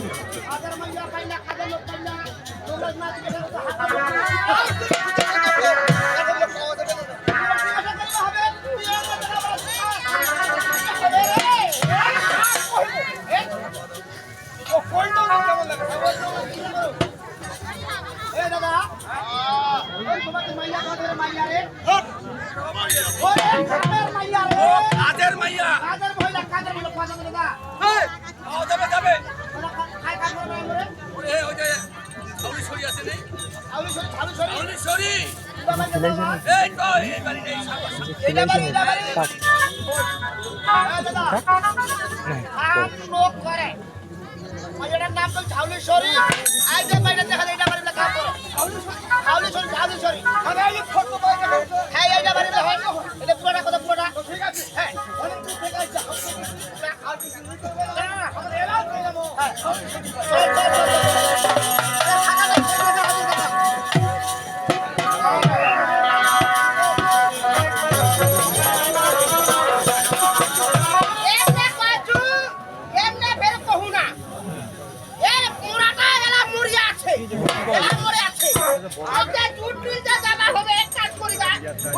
आदर म्हणजे पहिल्या खाद्या लोकांना নাম তো ঝাউলেশ্বরী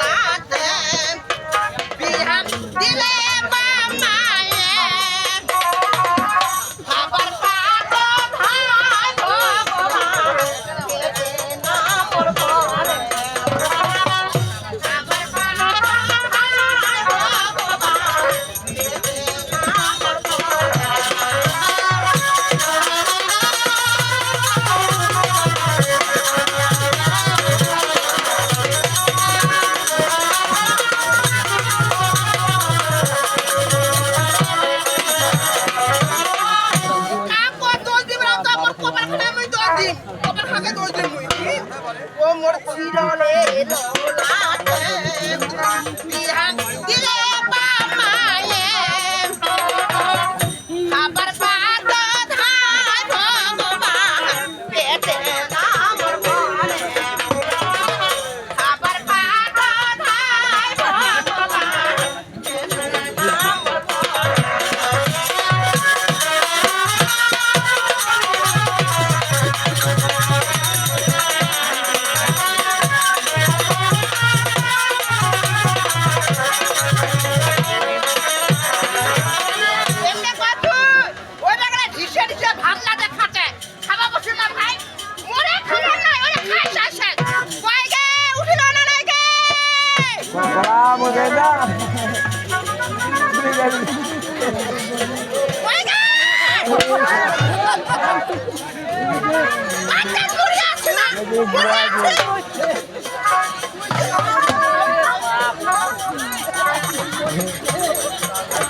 นะ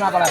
না পারা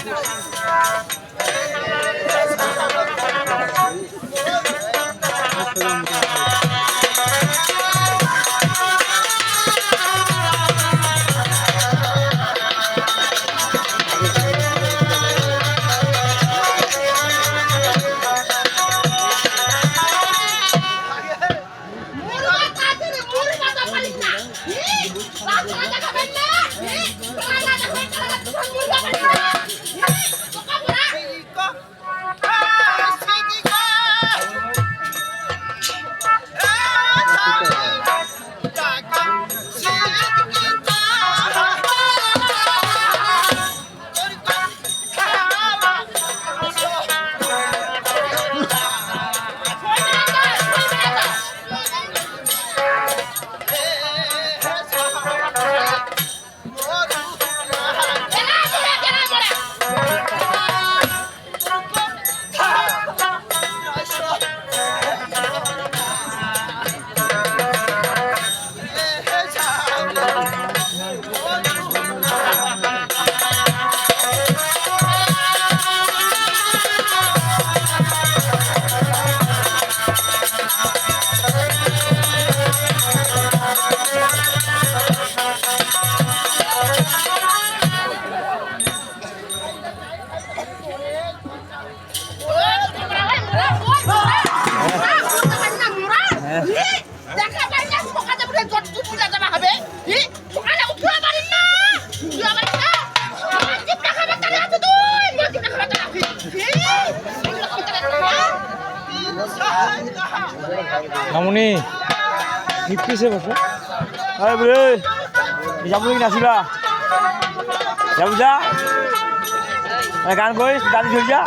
মামুনি নিপিছে বসে। আরে বুড়ে যাব কি নাচিবা যাব যা। গান করিস গান ধরি যা।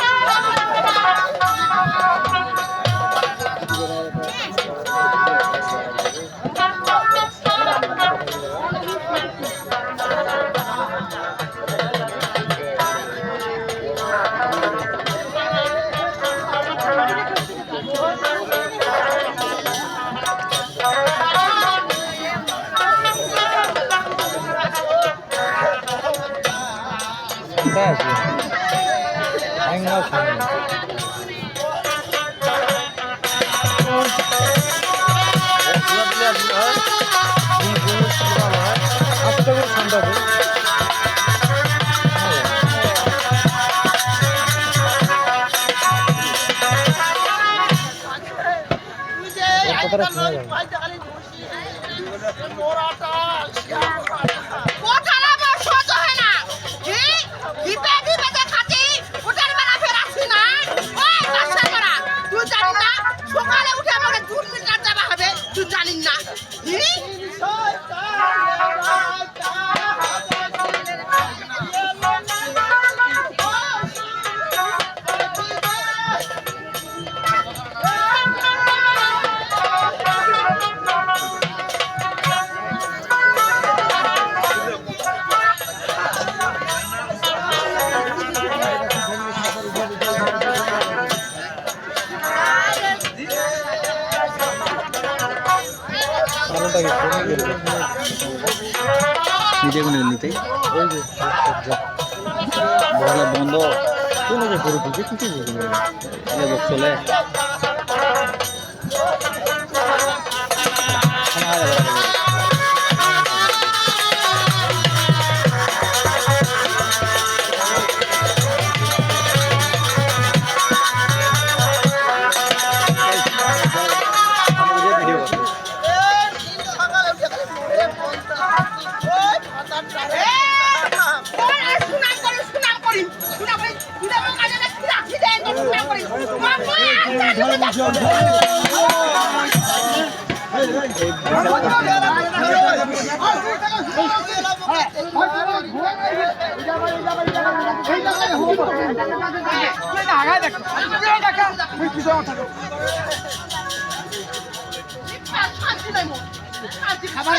তারা নিজে কোনো নিতে ওই যে বড়লা বন্ধ। কোন যে করে বুঝতে। এবার চলে। খাবার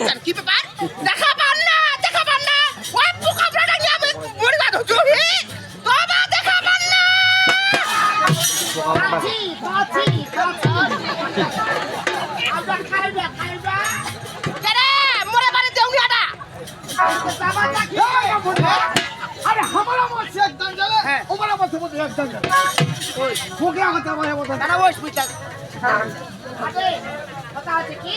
জান, কি ব্যাপার? দেখা পান না দেখা পান না। ওই পোকা পোড়াটা নিয়ে আমি মরে যাব জমি বাবা দেখা পান না। কেরে, মরে বাড়ি দেউলিয়াটা আরে হামারা মারছে একদম জালে ওমারা মারছে বলতে একদম জালে ওই। ফোকলা কথা বলে বলতে দাঁড়া বস বুঝা আপনার কেন আছে কেন আছে তুই আগে কইবা পারো তোরা কি?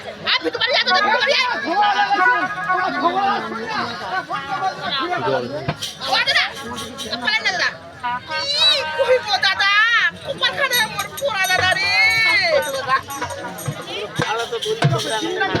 দাদা কুপার খানে মোর পোড়া দাদা রে দাদা খায় কিন্তু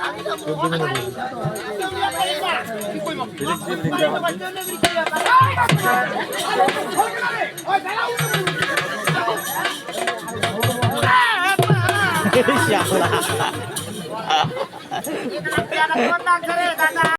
哎呀！哈哈哈哈哈！